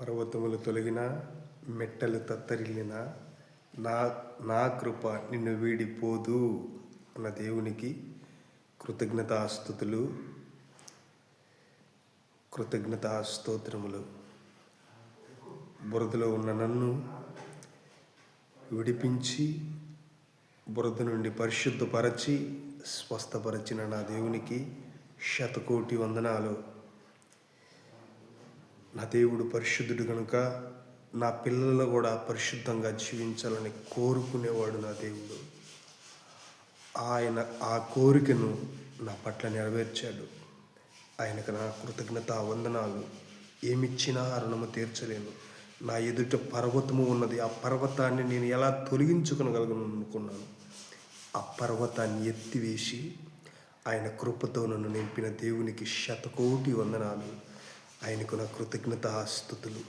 పర్వతములు తొలగిన మెట్టలు తత్తరిల్లిన నా నా కృప నిన్ను వీడిపోదు అన్న దేవునికి కృతజ్ఞతాస్థుతులు కృతజ్ఞతా స్తోత్రములు బురదలో ఉన్న నన్ను విడిపించి బురద నుండి పరిశుద్ధపరచి స్వస్థపరచిన నా దేవునికి శతకోటి వందనాలు. నా దేవుడు పరిశుద్ధుడు కనుక నా పిల్లలు కూడా పరిశుద్ధంగా జీవించాలని కోరుకునేవాడు నా దేవుడు. ఆయన ఆ కోరికను నా పట్ల నెరవేర్చాడు. ఆయనకు నా కృతజ్ఞత వందనాలు. ఏమిచ్చినా రుణము తీర్చలేను. నా ఎదుట పర్వతము ఉన్నది. ఆ పర్వతాన్ని నేను ఎలా తొలగించుకునగలను అనుకున్నాను. ఆ పర్వతాన్ని ఎత్తివేసి ఆయన కృపతో నన్ను నింపిన దేవునికి శతకోటి వందనాలు. ఆయనకు నా కృతజ్ఞతాస్థుతులు